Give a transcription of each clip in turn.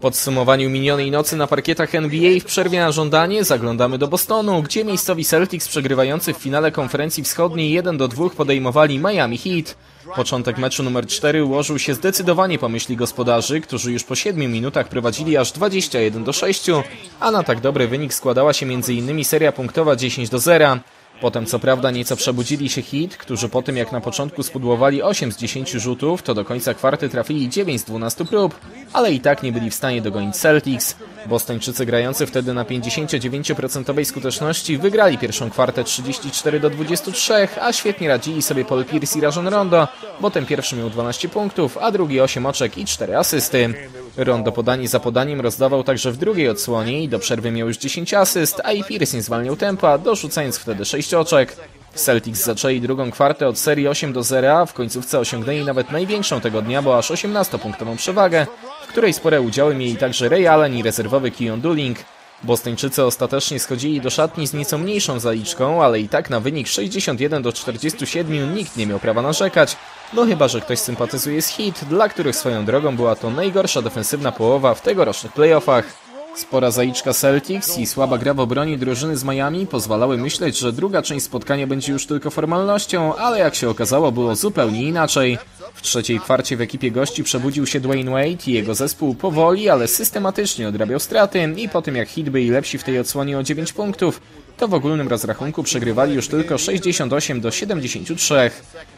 podsumowaniu minionej nocy na parkietach NBA w przerwie na żądanie zaglądamy do Bostonu, gdzie miejscowi Celtics przegrywający w finale konferencji wschodniej 1 do 2 podejmowali Miami Heat. Początek meczu numer 4 ułożył się zdecydowanie po myśli gospodarzy, którzy już po 7 minutach prowadzili aż 21 do 6, a na tak dobry wynik składała się m.in. seria punktowa 10 do 0. Potem co prawda nieco przebudzili się hit, którzy po tym jak na początku spudłowali 8 z 10 rzutów, to do końca kwarty trafili 9 z 12 prób, ale i tak nie byli w stanie dogonić Celtics. Bostończycy grający wtedy na 59% skuteczności wygrali pierwszą kwartę 34 do 23, a świetnie radzili sobie Paul Pierce i Rajon Rondo, bo ten pierwszy miał 12 punktów, a drugi 8 oczek i 4 asysty. Rondo podanie za podaniem rozdawał także w drugiej odsłonie i do przerwy miał już 10 asyst, a i Pierce nie zwalniał tempa, dorzucając wtedy 6 oczek. Celtics zaczęli drugą kwartę od serii 8 do 0, a w końcówce osiągnęli nawet największą tego dnia, bo aż 18-punktową przewagę, w której spore udziały mieli także Ray Allen i rezerwowy Keon Dooling. Bostończycy ostatecznie schodzili do szatni z nieco mniejszą zaliczką, ale i tak na wynik 61 do 47 nikt nie miał prawa narzekać, no chyba, że ktoś sympatyzuje z hit, dla których swoją drogą była to najgorsza defensywna połowa w tegorocznych playoffach. Spora zaliczka Celtics i słaba gra w obronie drużyny z Miami pozwalały myśleć, że druga część spotkania będzie już tylko formalnością, ale jak się okazało było zupełnie inaczej. W trzeciej kwarcie w ekipie gości przebudził się Dwayne Wade i jego zespół powoli, ale systematycznie odrabiał straty i po tym jak hit byli lepsi w tej odsłonie o 9 punktów, to w ogólnym rozrachunku przegrywali już tylko 68 do 73.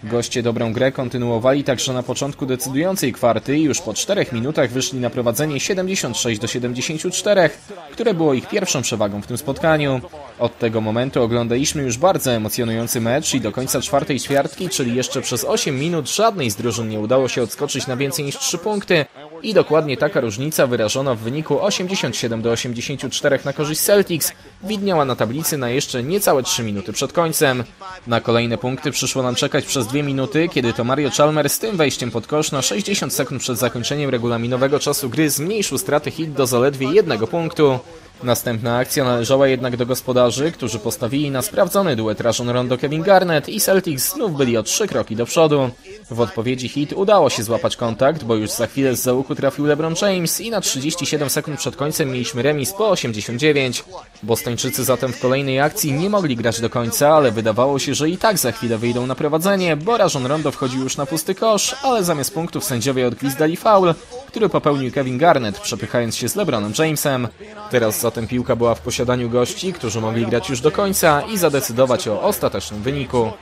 Goście dobrą grę kontynuowali także na początku decydującej kwarty i już po 4 minutach wyszli na prowadzenie 76 do 74, które było ich pierwszą przewagą w tym spotkaniu. Od tego momentu oglądaliśmy już bardzo emocjonujący mecz i do końca czwartej ćwiartki, czyli jeszcze przez 8 minut żadnej z drużyn nie udało się odskoczyć na więcej niż 3 punkty, i dokładnie taka różnica wyrażona w wyniku 87 do 84 na korzyść Celtics widniała na tablicy na jeszcze niecałe 3 minuty przed końcem. Na kolejne punkty przyszło nam czekać przez 2 minuty, kiedy to Mario Chalmers z tym wejściem pod kosz na 60 sekund przed zakończeniem regulaminowego czasu gry zmniejszył straty hit do zaledwie jednego punktu. Następna akcja należała jednak do gospodarzy, którzy postawili na sprawdzony duet Rajon Rondo Kevin Garnett i Celtics znów byli o trzy kroki do przodu. W odpowiedzi hit udało się złapać kontakt, bo już za chwilę z załuku trafił LeBron James i na 37 sekund przed końcem mieliśmy remis po 89. Bostończycy zatem w kolejnej akcji nie mogli grać do końca, ale wydawało się, że i tak za chwilę wyjdą na prowadzenie, bo Rajon Rondo wchodził już na pusty kosz, ale zamiast punktów sędziowie odgwizdali faul, który popełnił Kevin Garnett, przepychając się z LeBronem Jamesem. Teraz zatem piłka była w posiadaniu gości, którzy mogli grać już do końca i zadecydować o ostatecznym wyniku.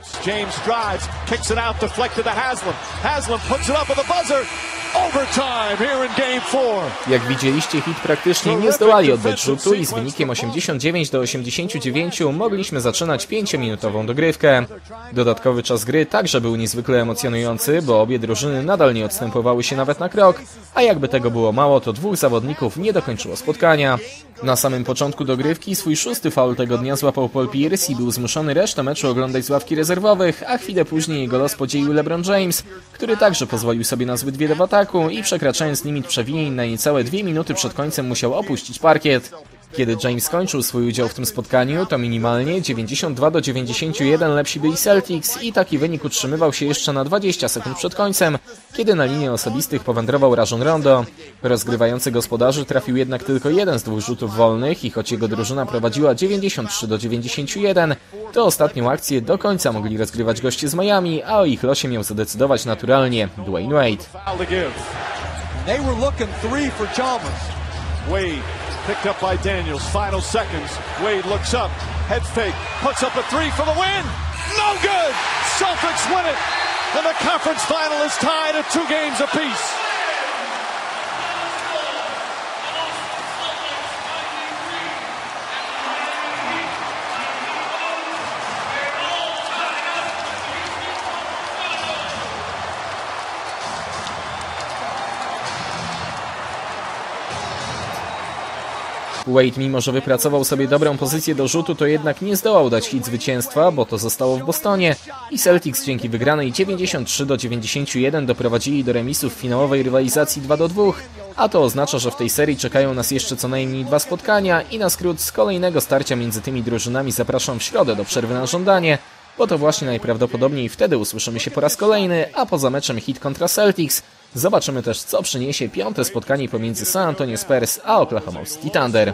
Jak widzieliście, hit praktycznie nie zdołali oddać rzutu i z wynikiem 89 do 89 mogliśmy zaczynać 5-minutową dogrywkę. Dodatkowy czas gry także był niezwykle emocjonujący, bo obie drużyny nadal nie odstępowały się nawet na krok, a jakby tego było mało, to dwóch zawodników nie dokończyło spotkania. Na samym początku dogrywki swój szósty faul tego dnia złapał Paul Pierce i był zmuszony resztę meczu oglądać z ławki rezerwowych, a chwilę później jego los podzielił LeBron James, który także pozwolił sobie na zbyt wiele w ataku i przekraczając limit przewinień na niecałe dwie minuty przed końcem musiał opuścić parkiet. Kiedy James skończył swój udział w tym spotkaniu, to minimalnie 92 do 91 lepsi byli Celtics i taki wynik utrzymywał się jeszcze na 20 sekund przed końcem, kiedy na linię osobistych powędrował Rajon Rondo. Rozgrywający gospodarzy trafił jednak tylko jeden z dwóch rzutów wolnych i choć jego drużyna prowadziła 93 do 91, to ostatnią akcję do końca mogli rozgrywać goście z Miami, a o ich losie miał zadecydować naturalnie Dwayne Wade. Wade Picked up by Daniels. Final seconds. Wade looks up. Head fake. Puts up a three for the win. No good. Celtics win it. And the conference final is tied at two games apiece. Wade, mimo że wypracował sobie dobrą pozycję do rzutu, to jednak nie zdołał dać hit zwycięstwa, bo to zostało w Bostonie. I Celtics dzięki wygranej 93 do 91 doprowadzili do remisu w finałowej rywalizacji 2 do 2, a to oznacza, że w tej serii czekają nas jeszcze co najmniej dwa spotkania i na skrót z kolejnego starcia między tymi drużynami zapraszam w środę do przerwy na żądanie, bo to właśnie najprawdopodobniej wtedy usłyszymy się po raz kolejny, a poza meczem hit kontra Celtics Zobaczymy też, co przyniesie piąte spotkanie pomiędzy San Antonio Spurs a Oklahoma City Thunder.